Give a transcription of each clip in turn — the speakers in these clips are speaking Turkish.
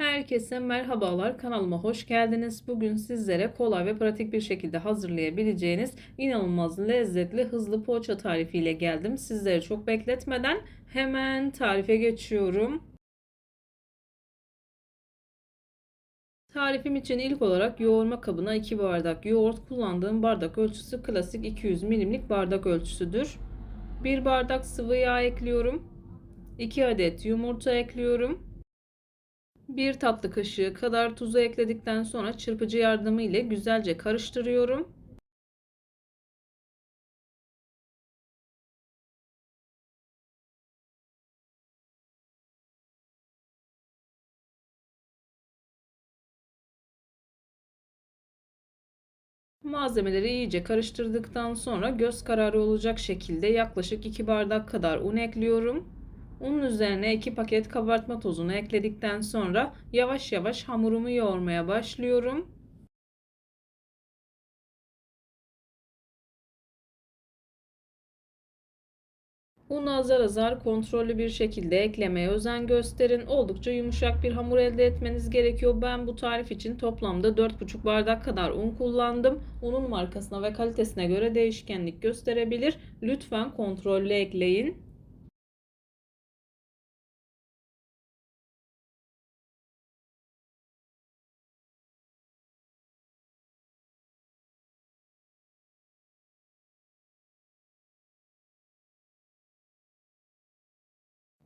Herkese merhabalar. Kanalıma hoş geldiniz. Bugün sizlere kolay ve pratik bir şekilde hazırlayabileceğiniz inanılmaz lezzetli hızlı poğaça tarifiyle geldim. Sizleri çok bekletmeden hemen tarife geçiyorum. Tarifim için ilk olarak yoğurma kabına 2 bardak yoğurt kullandığım bardak ölçüsü klasik 200 milimlik bardak ölçüsüdür. 1 bardak sıvı yağ ekliyorum. 2 adet yumurta ekliyorum. 1 tatlı kaşığı kadar tuzu ekledikten sonra çırpıcı yardımı ile güzelce karıştırıyorum. Malzemeleri iyice karıştırdıktan sonra göz kararı olacak şekilde yaklaşık 2 bardak kadar un ekliyorum. Unun üzerine 2 paket kabartma tozunu ekledikten sonra yavaş yavaş hamurumu yoğurmaya başlıyorum. Unu azar azar kontrollü bir şekilde eklemeye özen gösterin. Oldukça yumuşak bir hamur elde etmeniz gerekiyor. Ben bu tarif için toplamda 4,5 bardak kadar un kullandım. Unun markasına ve kalitesine göre değişkenlik gösterebilir. Lütfen kontrollü ekleyin.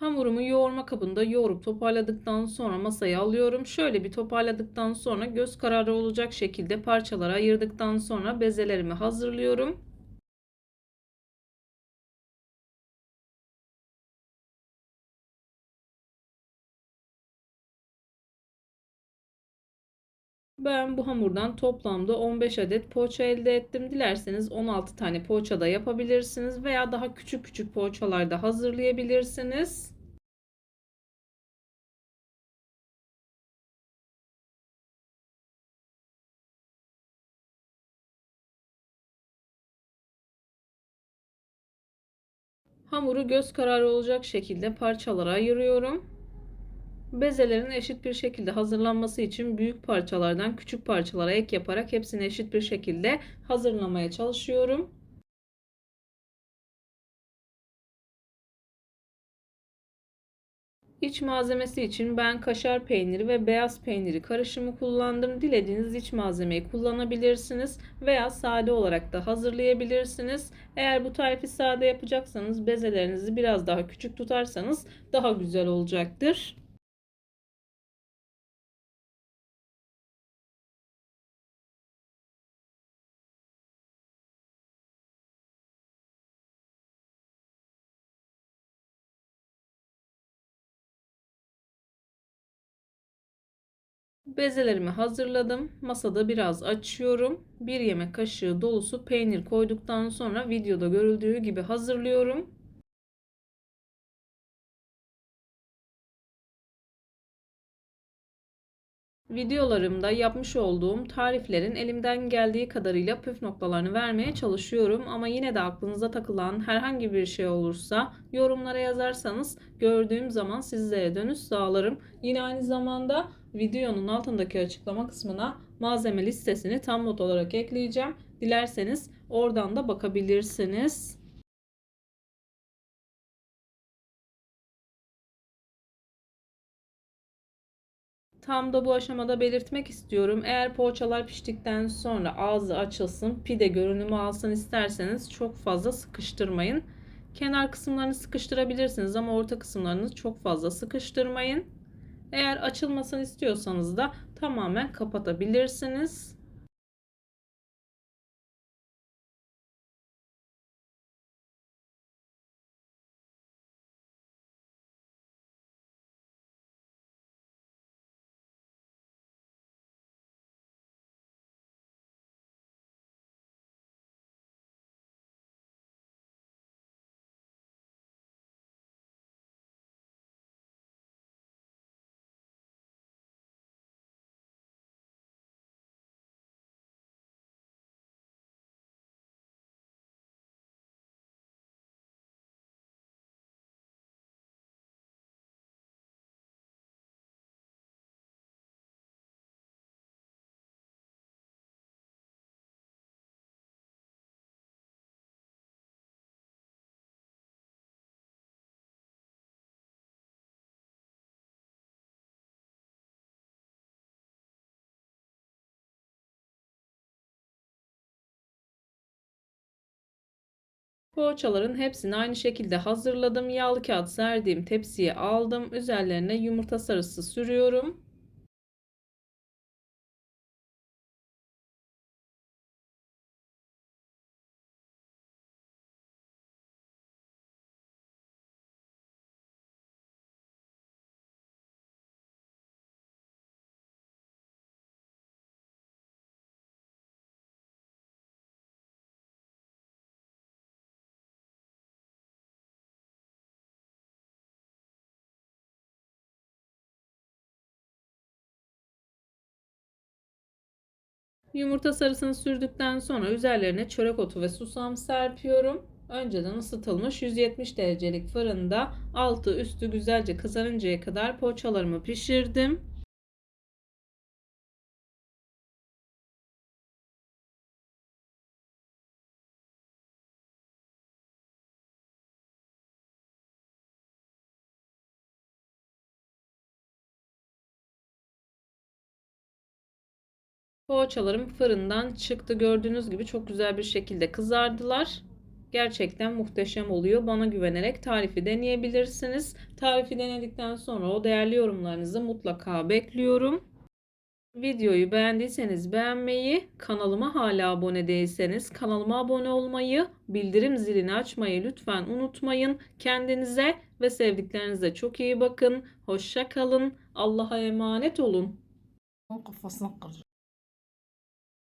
Hamurumu yoğurma kabında yoğurup toparladıktan sonra masaya alıyorum. Şöyle bir toparladıktan sonra göz kararı olacak şekilde parçalara ayırdıktan sonra bezelerimi hazırlıyorum. Ben bu hamurdan toplamda 15 adet poğaça elde ettim. Dilerseniz 16 tane poğaça da yapabilirsiniz veya daha küçük küçük poğaçalar da hazırlayabilirsiniz. Hamuru göz kararı olacak şekilde parçalara ayırıyorum. Bezelerin eşit bir şekilde hazırlanması için büyük parçalardan küçük parçalara ek yaparak hepsini eşit bir şekilde hazırlamaya çalışıyorum. İç malzemesi için ben kaşar peyniri ve beyaz peyniri karışımı kullandım. Dilediğiniz iç malzemeyi kullanabilirsiniz veya sade olarak da hazırlayabilirsiniz. Eğer bu tarifi sade yapacaksanız bezelerinizi biraz daha küçük tutarsanız daha güzel olacaktır. Bezelerimi hazırladım. Masada biraz açıyorum. Bir yemek kaşığı dolusu peynir koyduktan sonra videoda görüldüğü gibi hazırlıyorum. Videolarımda yapmış olduğum tariflerin elimden geldiği kadarıyla püf noktalarını vermeye çalışıyorum ama yine de aklınıza takılan herhangi bir şey olursa yorumlara yazarsanız gördüğüm zaman sizlere dönüş sağlarım. Yine aynı zamanda videonun altındaki açıklama kısmına malzeme listesini tam not olarak ekleyeceğim. Dilerseniz oradan da bakabilirsiniz. Tam da bu aşamada belirtmek istiyorum. Eğer poğaçalar piştikten sonra ağzı açılsın, pide görünümü alsın isterseniz çok fazla sıkıştırmayın. Kenar kısımlarını sıkıştırabilirsiniz ama orta kısımlarını çok fazla sıkıştırmayın. Eğer açılmasını istiyorsanız da tamamen kapatabilirsiniz. Poğaçaların hepsini aynı şekilde hazırladım. Yağlı kağıt serdiğim tepsiye aldım. Üzerlerine yumurta sarısı sürüyorum. Yumurta sarısını sürdükten sonra üzerlerine çörek otu ve susam serpiyorum. Önceden ısıtılmış 170 derecelik fırında altı üstü güzelce kızarıncaya kadar poğaçalarımı pişirdim. Poğaçalarım fırından çıktı. Gördüğünüz gibi çok güzel bir şekilde kızardılar. Gerçekten muhteşem oluyor. Bana güvenerek tarifi deneyebilirsiniz. Tarifi denedikten sonra o değerli yorumlarınızı mutlaka bekliyorum. Videoyu beğendiyseniz beğenmeyi, kanalıma hala abone değilseniz kanalıma abone olmayı, bildirim zilini açmayı lütfen unutmayın. Kendinize ve sevdiklerinize çok iyi bakın. Hoşça kalın. Allah'a emanet olun. Kafasına kıracağım.